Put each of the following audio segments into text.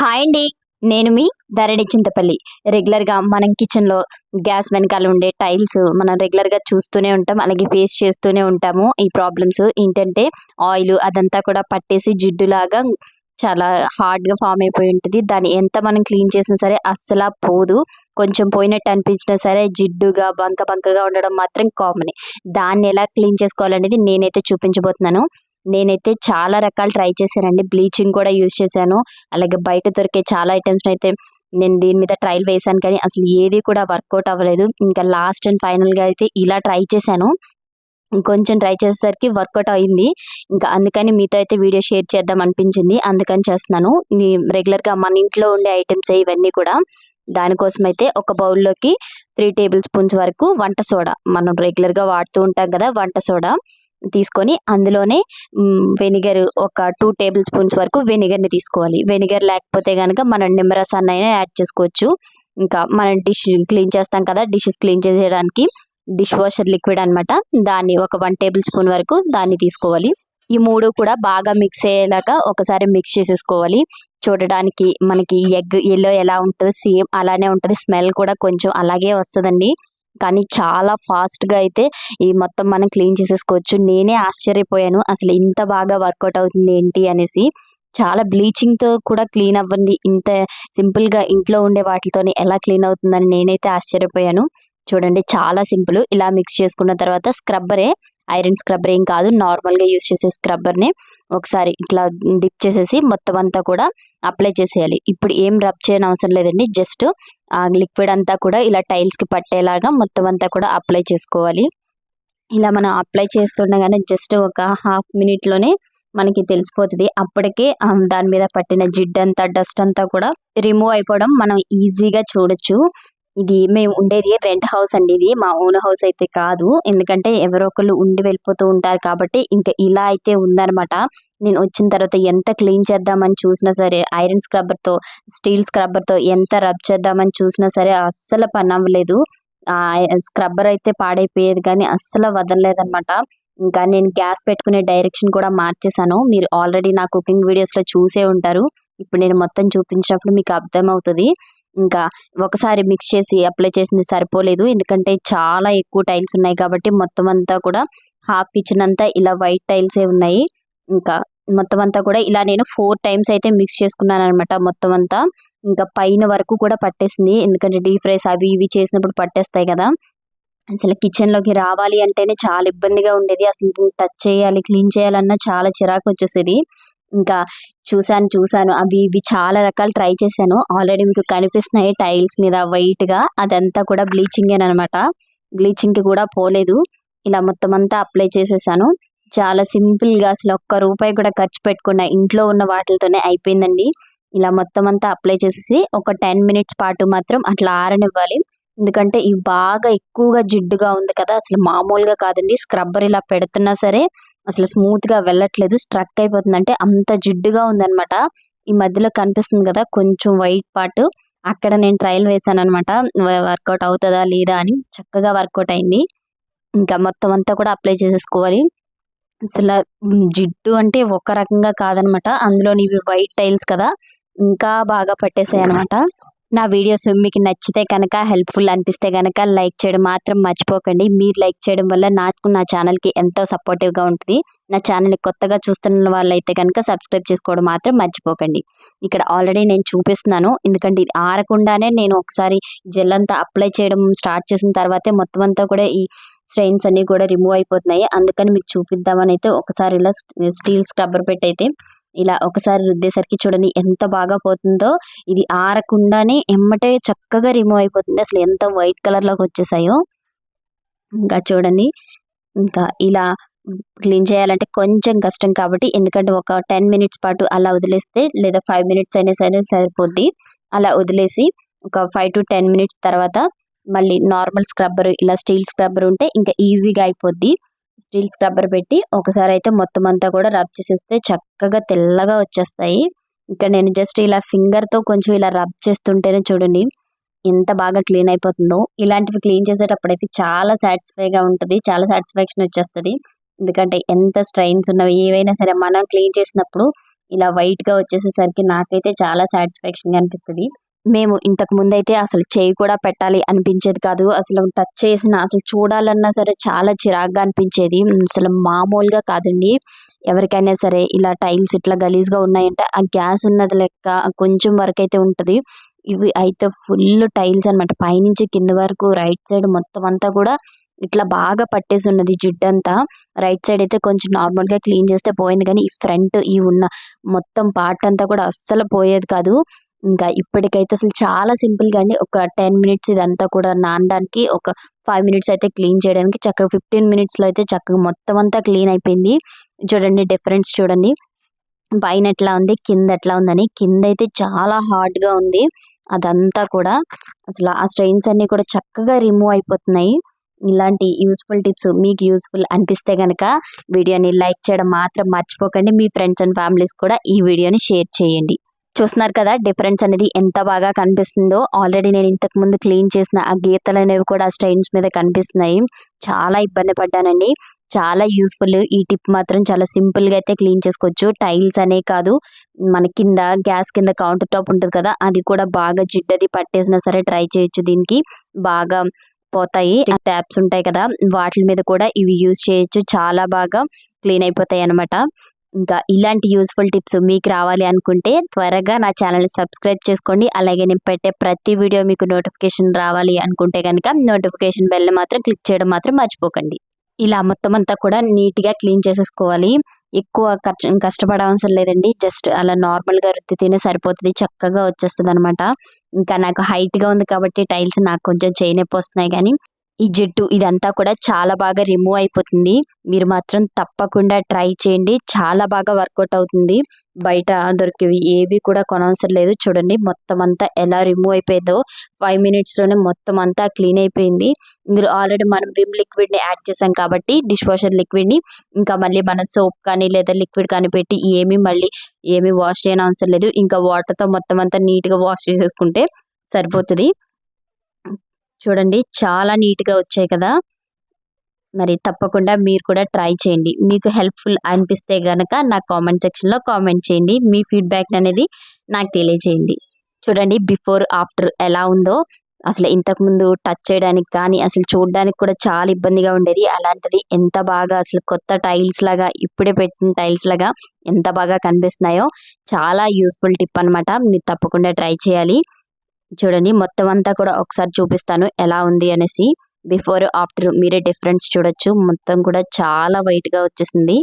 Hi అండి. నేను మీ ధరణి చింతపల్లి. రెగ్యులర్గా మనం కిచెన్లో గ్యాస్ వెనకాల ఉండే టైల్స్ మనం రెగ్యులర్గా చూస్తూనే ఉంటాం. అలాగే ఫేస్ చేస్తూనే ఉంటాము. ఈ ప్రాబ్లమ్స్ ఏంటంటే ఆయిల్ అదంతా కూడా పట్టేసి జిడ్డులాగా చాలా హార్డ్గా ఫామ్ అయిపోయి ఉంటుంది. దాన్ని ఎంత మనం క్లీన్ చేసినా సరే అస్సలు పోదు. కొంచెం పోయినట్టు అనిపించినా సరే జిడ్డుగా బంక బంకగా ఉండడం మాత్రం కామన్ దాన్ని ఎలా క్లీన్ చేసుకోవాలనేది నేనైతే చూపించబోతున్నాను. నేనైతే చాలా రకాలు ట్రై చేశానండి. బ్లీచింగ్ కూడా యూజ్ చేశాను. అలాగే బయట దొరికే చాలా ఐటమ్స్ అయితే నేను దీని మీద ట్రయల్ వేశాను. కానీ అసలు ఏది కూడా వర్కౌట్ అవ్వలేదు. ఇంకా లాస్ట్ అండ్ ఫైనల్గా అయితే ఇలా ట్రై చేశాను. కొంచెం ట్రై చేసేసరికి వర్కౌట్ అయింది. ఇంకా అందుకని మీతో అయితే వీడియో షేర్ చేద్దాం అనిపించింది. అందుకని చేస్తున్నాను. రెగ్యులర్గా మన ఇంట్లో ఉండే ఐటమ్స్ ఇవన్నీ కూడా. దానికోసం అయితే ఒక బౌల్లోకి త్రీ టేబుల్ స్పూన్స్ వరకు వంట సోడా. మనం రెగ్యులర్గా వాడుతూ ఉంటాం కదా వంట సోడా. తీసుకొని అందులోనే వెనిగర్ ఒక టూ టేబుల్ స్పూన్స్ వరకు వెనిగర్ని తీసుకోవాలి. వెనిగర్ లేకపోతే కనుక మనం నిమ్మరసాన్ని అయినా యాడ్ చేసుకోవచ్చు. ఇంకా మనం డిష్ క్లీన్ చేస్తాం కదా డిషెస్ క్లీన్ చేసేయడానికి డిష్ వాషర్ లిక్విడ్ అనమాట దాన్ని ఒక వన్ టేబుల్ స్పూన్ వరకు దాన్ని తీసుకోవాలి. ఈ మూడు కూడా బాగా మిక్స్ అయ్యేలాగా ఒకసారి మిక్స్ చేసేసుకోవాలి. చూడడానికి మనకి ఎగ్ ఎల్లో ఎలా ఉంటుంది సేమ్ అలానే ఉంటుంది. స్మెల్ కూడా కొంచెం అలాగే వస్తుందండి. కానీ చాలా ఫాస్ట్గా అయితే ఈ మొత్తం మనం క్లీన్ చేసేసుకోవచ్చు. నేనే ఆశ్చర్యపోయాను. అసలు ఇంత బాగా వర్కౌట్ అవుతుంది ఏంటి అనేసి. చాలా బ్లీచింగ్తో కూడా క్లీన్ అవ్వండి. ఇంత సింపుల్గా ఇంట్లో ఉండే వాటితోనే ఎలా క్లీన్ అవుతుందని నేనైతే ఆశ్చర్యపోయాను. చూడండి చాలా సింపుల్. ఇలా మిక్స్ చేసుకున్న తర్వాత స్క్రబ్బరే ఐరన్ స్క్రబ్బర్ ఏం కాదు. నార్మల్గా యూస్ చేసే స్క్రబ్బర్ని. ఒకసారి ఇట్లా డిప్ చేసేసి మొత్తం అంతా కూడా అప్లై చేసేయాలి. ఇప్పుడు ఏం రబ్ చేయని అవసరం లేదండి. జస్ట్ ఆ లిక్విడ్ అంతా కూడా ఇలా టైల్స్కి పట్టేలాగా మొత్తం అంతా కూడా అప్లై చేసుకోవాలి. ఇలా మనం అప్లై చేస్తుండగానే జస్ట్ ఒక హాఫ్ మినిట్లోనే మనకి తెలిసిపోతుంది. అప్పటికే దాని మీద పట్టిన జిడ్ అంతా డస్ట్ అంతా కూడా రిమూవ్ అయిపోవడం మనం ఈజీగా చూడొచ్చు. ఇది మేము ఉండేది రెంట్ హౌస్ అండి ఇది. మా ఓన్ హౌస్ అయితే కాదు. ఎందుకంటే ఎవరో ఒకళ్ళు ఉండి వెళ్ళిపోతూ ఉంటారు కాబట్టి ఇంకా ఇలా అయితే ఉందన్నమాట. నేను వచ్చిన తర్వాత ఎంత క్లీన్ చేద్దామని చూసినా సరే ఐరన్ స్క్రబ్బర్తో స్టీల్ స్క్రబ్బర్తో ఎంత రబ్ చేద్దామని చూసినా సరే అస్సలు పని అవ్వలేదు. స్క్రబ్బర్ అయితే పాడైపోయేది కానీ అస్సలు వదలలేదన్నమాట. ఇంకా నేను గ్యాస్ పెట్టుకునే డైరెక్షన్ కూడా మార్చేసాను మీరు ఆల్రెడీ నా కుకింగ్ వీడియోస్లో చూసే ఉంటారు. ఇప్పుడు నేను మొత్తం చూపించినప్పుడు మీకు అర్థమవుతుంది. ఇంకా ఒకసారి మిక్స్ చేసి అప్లై చేసింది సరిపోలేదు. ఎందుకంటే చాలా ఎక్కువ టైల్స్ ఉన్నాయి కాబట్టి మొత్తం అంతా కూడా హాఫ్ కిచెన్ అంతా ఇలా వైట్ టైల్సే ఉన్నాయి. ఇంకా మొత్తం అంతా కూడా ఇలా నేను ఫోర్ టైమ్స్ అయితే మిక్స్ చేసుకున్నాను అనమాట మొత్తం అంతా. ఇంకా పైన వరకు కూడా పట్టేసింది. ఎందుకంటే డీప్ ఫ్రైస్ అవి ఇవి చేసినప్పుడు పట్టేస్తాయి కదా. అసలు కిచెన్లోకి రావాలి అంటేనే చాలా ఇబ్బందిగా ఉండేది. అసలు టచ్ చేయాలి క్లీన్ చేయాలన్నా చాలా చిరాకు వచ్చేసేది. ఇంకా చూశాను చూశాను. అవి ఇవి చాలా రకాలు ట్రై చేశాను. ఆల్రెడీ మీకు కనిపిస్తున్నాయి టైల్స్ మీద వైట్గా అదంతా కూడా బ్లీచింగ్ అనమాట. బ్లీచింగ్కి కూడా పోలేదు. ఇలా మొత్తం అంతా అప్లై చేసేసాను. చాలా సింపుల్గా అసలు ఒక్క రూపాయి కూడా ఖర్చు పెట్టకుండా ఇంట్లో ఉన్న వాటితోనే అయిపోయిందండి. ఇలా మొత్తం అంతా అప్లై చేసేసి ఒక టెన్ మినిట్స్ పాటు మాత్రం అట్లా ఆరనివ్వాలి. ఎందుకంటే ఇవి బాగా ఎక్కువగా జిడ్డుగా ఉంది కదా. అసలు మామూలుగా కాదండి. స్క్రబ్బర్ ఇలా పెడుతున్నా సరే అసలు స్మూత్గా వెళ్ళట్లేదు స్ట్రక్ అయిపోతుంది అంటే అంత జిడ్డుగా ఉందన్నమాట. ఈ మధ్యలో కనిపిస్తుంది కదా కొంచెం వైట్ పార్ట్ అక్కడ నేను ట్రయల్ వేసాను అనమాట వర్కౌట్ అవుతుందా లేదా అని చక్కగా వర్కౌట్ అయింది. ఇంకా మొత్తం అంతా కూడా అప్లై చేసేసుకోవాలి. అసలు జిడ్డు అంటే ఒక రకంగా కాదనమాట అందులో ఇవి వైట్ టైల్స్ కదా ఇంకా బాగా పట్టేసాయి అనమాట నా వీడియోస్ మీకు నచ్చితే కనుక హెల్ప్ఫుల్ అనిపిస్తే కనుక లైక్ చేయడం మాత్రం మర్చిపోకండి. మీరు లైక్ చేయడం వల్ల నాకు నా ఛానల్కి ఎంతో సపోర్టివ్గా ఉంటుంది. నా ఛానల్ని కొత్తగా చూస్తున్న వాళ్ళైతే కనుక సబ్స్క్రైబ్ చేసుకోవడం మాత్రం మర్చిపోకండి. ఇక్కడ ఆల్రెడీ నేను చూపిస్తున్నాను. ఎందుకంటే ఇది ఆరకుండానే నేను ఒకసారి జెల్ అంతా అప్లై చేయడం స్టార్ట్ చేసిన తర్వాతే మొత్తం అంతా కూడా ఈ స్ట్రెయిన్స్ అన్నీ కూడా రిమూవ్ అయిపోతున్నాయి. అందుకని మీకు చూపిద్దామని అయితే ఒకసారి ఇలా స్టీల్ స్క్రబ్బర్ పెట్టి అయితే ఇలా ఒకసారి రుద్దేసరికి చూడండి ఎంత బాగా పోతుందో. ఇది ఆరకుండానే ఎమ్మటే చక్కగా రిమూవ్ అయిపోతుంది. అసలు ఎంత వైట్ కలర్లోకి వచ్చేసాయో. ఇంకా చూడండి. ఇంకా ఇలా క్లీన్ చేయాలంటే కొంచెం కష్టం కాబట్టి ఎందుకంటే ఒక టెన్ మినిట్స్ పాటు అలా వదిలేస్తే లేదా ఫైవ్ మినిట్స్ అయినా సరే సరిపోద్ది. అలా వదిలేసి ఒక ఫైవ్ టు టెన్ మినిట్స్ తర్వాత మళ్ళీ నార్మల్ స్క్రబ్బర్ ఇలా స్టీల్ స్క్రబ్బర్ ఉంటే ఇంకా ఈజీగా అయిపోద్ది. స్టీల్ స్క్రబ్బర్ పెట్టి ఒకసారి అయితే మొత్తం అంతా కూడా రబ్ చేసేస్తే చక్కగా తెల్లగా వచ్చేస్తాయి. ఇంకా నేను జస్ట్ ఇలా ఫింగర్తో కొంచెం ఇలా రబ్ చేస్తుంటేనే చూడండి ఎంత బాగా క్లీన్ అయిపోతుందో. ఇలాంటివి క్లీన్ చేసేటప్పుడు అయితే చాలా సాటిస్ఫైగా ఉంటుంది చాలా సాటిస్ఫాక్షన్ వచ్చేస్తుంది. ఎందుకంటే ఎంత స్ట్రైన్స్ ఉన్నవి ఏవైనా సరే మనం క్లీన్ చేసినప్పుడు ఇలా వైట్గా వచ్చేసేసరికి నాకైతే చాలా సాటిస్ఫాక్షన్గా అనిపిస్తుంది. మేము ఇంతకు ముందు అయితే అసలు చేయి కూడా పెట్టాలి అనిపించేది కాదు. అసలు టచ్ చేసిన అసలు చూడాలన్నా సరే చాలా చిరాగ్గా అనిపించేది. అసలు మామూలుగా కాదండి. ఎవరికైనా సరే ఇలా టైల్స్ ఇట్లా గలీజ్గా ఉన్నాయంటే ఆ గ్యాస్ ఉన్నది లెక్క కొంచెం వరకు అయితే ఉంటుంది. ఇవి అయితే ఫుల్ టైల్స్ అనమాట పైనుంచి కింద వరకు రైట్ సైడ్ మొత్తం అంతా కూడా ఇట్లా బాగా పట్టేసి ఉన్నది జిడ్డంతా రైట్ సైడ్ అయితే కొంచెం నార్మల్గా క్లీన్ చేస్తే పోయింది. కానీ ఈ ఫ్రంట్ ఈ ఉన్న మొత్తం పార్ట్ అంతా కూడా అస్సలు పోయేది కాదు. ఇంకా ఇప్పటికైతే అసలు చాలా సింపుల్గా అండి. ఒక టెన్ మినిట్స్ ఇదంతా కూడా నానడానికి ఒక ఫైవ్ మినిట్స్ అయితే క్లీన్ చేయడానికి చక్కగా ఫిఫ్టీన్ మినిట్స్లో అయితే చక్కగా మొత్తం అంతా క్లీన్ అయిపోయింది. చూడండి డిఫరెన్స్ చూడండి. పైన ఎట్లా ఉంది కింద ఎట్లా ఉందని. కింద అయితే చాలా హార్డ్గా ఉంది. అదంతా కూడా అసలు ఆ స్ట్రెయిన్స్ అన్నీ కూడా చక్కగా రిమూవ్ అయిపోతున్నాయి. ఇలాంటి యూస్ఫుల్ టిప్స్ మీకు యూస్ఫుల్ అనిపిస్తే కనుక వీడియోని లైక్ చేయడం మాత్రం మర్చిపోకండి. మీ ఫ్రెండ్స్ అండ్ ఫ్యామిలీస్ కూడా ఈ వీడియోని షేర్ చేయండి. చూస్తున్నారు కదా డిఫరెన్స్ అనేది ఎంత బాగా కనిపిస్తుందో. ఆల్రెడీ నేను ఇంతకు ముందు క్లీన్ చేసిన ఆ గీతలు అనేవి కూడా స్టైన్స్ మీద కనిపిస్తున్నాయి. చాలా ఇబ్బంది పడ్డానండి. చాలా యూస్ఫుల్. ఈ టిప్ మాత్రం చాలా సింపుల్గా అయితే క్లీన్ చేసుకోవచ్చు. టైల్స్ అనే కాదు మన కింద గ్యాస్ కింద కౌంటర్ టాప్ ఉంటుంది కదా అది కూడా బాగా జిడ్డది పట్టేసినా సరే ట్రై చేయొచ్చు దీనికి. బాగా పోతాయి. ట్యాప్స్ ఉంటాయి కదా వాటి మీద కూడా ఇవి యూజ్ చేయొచ్చు. చాలా బాగా క్లీన్ అయిపోతాయి అనమాట ఇంకా ఇలాంటి యూస్ఫుల్ టిప్స్ మీకు రావాలి అనుకుంటే త్వరగా నా ఛానల్ని సబ్స్క్రైబ్ చేసుకోండి. అలాగే నేను పెట్టే ప్రతి వీడియో మీకు నోటిఫికేషన్ రావాలి అనుకుంటే కనుక నోటిఫికేషన్ బెల్ని మాత్రం క్లిక్ చేయడం మాత్రం మర్చిపోకండి. ఇలా మొత్తం అంతా కూడా నీట్గా క్లీన్ చేసేసుకోవాలి. ఎక్కువ ఖర్చు కష్టపడవసరం లేదండి. జస్ట్ అలా నార్మల్గా రుద్దితేనే సరిపోతుంది. చక్కగా వచ్చేస్తుంది అనమాట ఇంకా నాకు హైట్గా ఉంది కాబట్టి టైల్స్ నాకు కొంచెం చేయనొప్పి వస్తున్నాయి కానీ ఈ జిడ్డు ఇదంతా కూడా చాలా బాగా రిమూవ్ అయిపోతుంది. మీరు మాత్రం తప్పకుండా ట్రై చేయండి. చాలా బాగా వర్కౌట్ అవుతుంది. బయట దొరికేవి ఏవి కూడా కొనవసరం లేదు చూడండి మొత్తం అంతా ఎలా రిమూవ్ అయిపోయిందో. ఫైవ్ మినిట్స్లోనే మొత్తం అంతా క్లీన్ అయిపోయింది. ఇందులో ఆల్రెడీ మనం విమ్ లిక్విడ్ని యాడ్ చేసాం కాబట్టి డిష్ వాషర్ లిక్విడ్ని ఇంకా మళ్ళీ మనం సోప్ కానీ లేదా లిక్విడ్ కానీ పెట్టి ఏమీ మళ్ళీ ఏమీ వాష్ చేయని అవసరం లేదు. ఇంకా వాటర్తో మొత్తం అంతా నీట్గా వాష్ చేసేసుకుంటే సరిపోతుంది. చూడండి చాలా నీట్గా వచ్చాయి కదా. మరి తప్పకుండా మీరు కూడా ట్రై చేయండి. మీకు హెల్ప్ఫుల్ అనిపిస్తే కనుక నా కామెంట్ సెక్షన్లో కామెంట్ చేయండి. మీ ఫీడ్బ్యాక్ అనేది నాకు తెలియజేయండి. చూడండి బిఫోర్ ఆఫ్టర్ ఎలా ఉందో. అసలు ఇంతకుముందు టచ్ చేయడానికి కానీ అసలు చూడడానికి కూడా చాలా ఇబ్బందిగా ఉండేది. అలాంటిది ఎంత బాగా అసలు కొత్త టైల్స్ లాగా ఇప్పుడే పెట్టిన టైల్స్ లాగా ఎంత బాగా కనిపిస్తున్నాయో. చాలా యూస్ఫుల్ టిప్ అనమాట మీరు తప్పకుండా ట్రై చేయాలి. చూడండి మొత్తం అంతా కూడా ఒకసారి చూపిస్తాను ఎలా ఉంది అనేసి. బిఫోర్ ఆఫ్టర్ మీరే డిఫరెన్స్ చూడొచ్చు. మొత్తం కూడా చాలా వైట్గా వచ్చేసింది.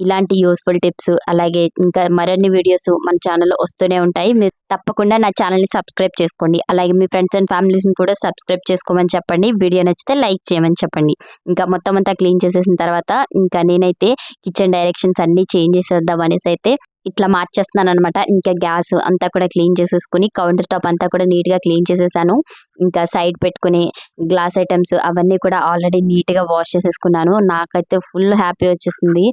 ఇలాంటి యూస్ఫుల్ టిప్స్ అలాగే ఇంకా మరిన్ని వీడియోస్ మన ఛానల్లో వస్తూనే ఉంటాయి. మీరు తప్పకుండా నా ఛానల్ని సబ్స్క్రైబ్ చేసుకోండి. అలాగే మీ ఫ్రెండ్స్ అండ్ ఫ్యామిలీస్ని కూడా సబ్స్క్రైబ్ చేసుకోమని చెప్పండి. వీడియో నచ్చితే లైక్ చేయమని చెప్పండి. ఇంకా మొత్తం అంతా క్లీన్ చేసేసిన తర్వాత ఇంకా నేనైతే కిచెన్ డైరెక్షన్స్ అన్నీ చేంజ్ చేసేద్దాం అనేసి అయితే ఇట్లా మార్చేస్తున్నాను అనమాట ఇంకా గ్యాస్ అంతా కూడా క్లీన్ చేసేసుకుని కౌంటర్ టాప్ అంతా కూడా నీట్గా క్లీన్ చేసేసాను. ఇంకా సైడ్ పెట్టుకుని గ్లాస్ ఐటమ్స్ అవన్నీ కూడా ఆల్రెడీ నీట్గా వాష్ చేసేసుకున్నాను. నాకైతే ఫుల్ హ్యాపీ వచ్చేసింది.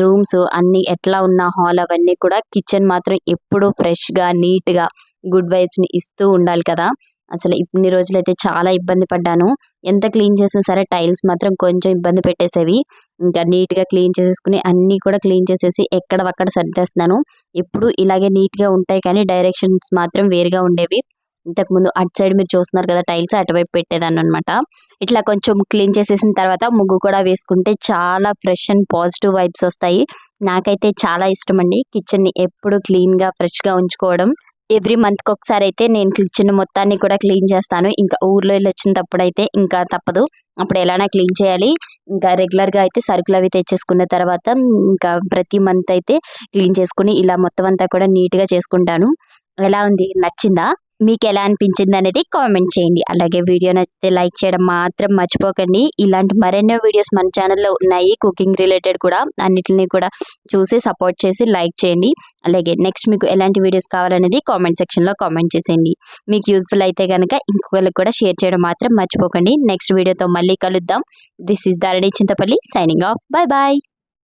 రూమ్స్ అన్ని ఎట్లా ఉన్న హాల్ అవన్నీ కూడా కిచెన్ మాత్రం ఎప్పుడూ ఫ్రెష్గా నీట్గా గుడ్ వైబ్స్ని ఇస్తూ ఉండాలి కదా. అసలు ఇన్ని రోజులైతే చాలా ఇబ్బంది పడ్డాను. ఎంత క్లీన్ చేసినా సరే టైల్స్ మాత్రం కొంచెం ఇబ్బంది పెట్టేసేవి. ఇంకా నీట్గా క్లీన్ చేసేసుకుని అన్నీ కూడా క్లీన్ చేసేసి ఎక్కడవక్కడ సర్దేస్తున్నాను. ఎప్పుడు ఇలాగే నీట్గా ఉంటాయి కానీ డైరెక్షన్స్ మాత్రం వేరుగా ఉండేవి. ఇంతకుముందు అటు సైడ్ మీరు చూస్తున్నారు కదా టైల్స్ అటువైపు పెట్టేదాన్ని అనమాట ఇట్లా కొంచెం క్లీన్ చేసేసిన తర్వాత ముగ్గు కూడా వేసుకుంటే చాలా ఫ్రెష్ అండ్ పాజిటివ్ వైబ్స్ వస్తాయి. నాకైతే చాలా ఇష్టం అండి. కిచెన్ని ఎప్పుడు క్లీన్గా ఫ్రెష్గా ఉంచుకోవడం. ఎవ్రీ మంత్కి ఒకసారి అయితే నేను కిచెన్ మొత్తాన్ని కూడా క్లీన్ చేస్తాను. ఇంకా ఊర్లో వెళ్ళి వచ్చినప్పుడు అయితే ఇంకా తప్పదు. అప్పుడు ఎలానా క్లీన్ చేయాలి. ఇంకా రెగ్యులర్గా అయితే సరుకులు అవి తెచ్చేసుకున్న తర్వాత ఇంకా ప్రతి మంత్ అయితే క్లీన్ చేసుకుని ఇలా మొత్తం అంతా కూడా నీట్గా చేసుకుంటాను. ఎలా ఉంది? నచ్చిందా? మీకు ఎలా అనిపించింది అనేది కామెంట్ చేయండి. అలాగే వీడియో నచ్చితే లైక్ చేయడం మాత్రం మర్చిపోకండి. ఇలాంటి మరెన్నో వీడియోస్ మన ఛానల్లో ఉన్నాయి. కుకింగ్ రిలేటెడ్ కూడా అన్నిటిని కూడా చూసి సపోర్ట్ చేసి లైక్ చేయండి. అలాగే నెక్స్ట్ మీకు ఎలాంటి వీడియోస్ కావాలనేది కామెంట్ సెక్షన్లో కామెంట్ చేసేయండి. మీకు యూస్ఫుల్ అయితే కనుక ఇంకొకరికి కూడా షేర్ చేయడం మాత్రం మర్చిపోకండి. నెక్స్ట్ వీడియోతో మళ్ళీ కలుద్దాం. This is Daradi Chintapalli signing off. Bye bye.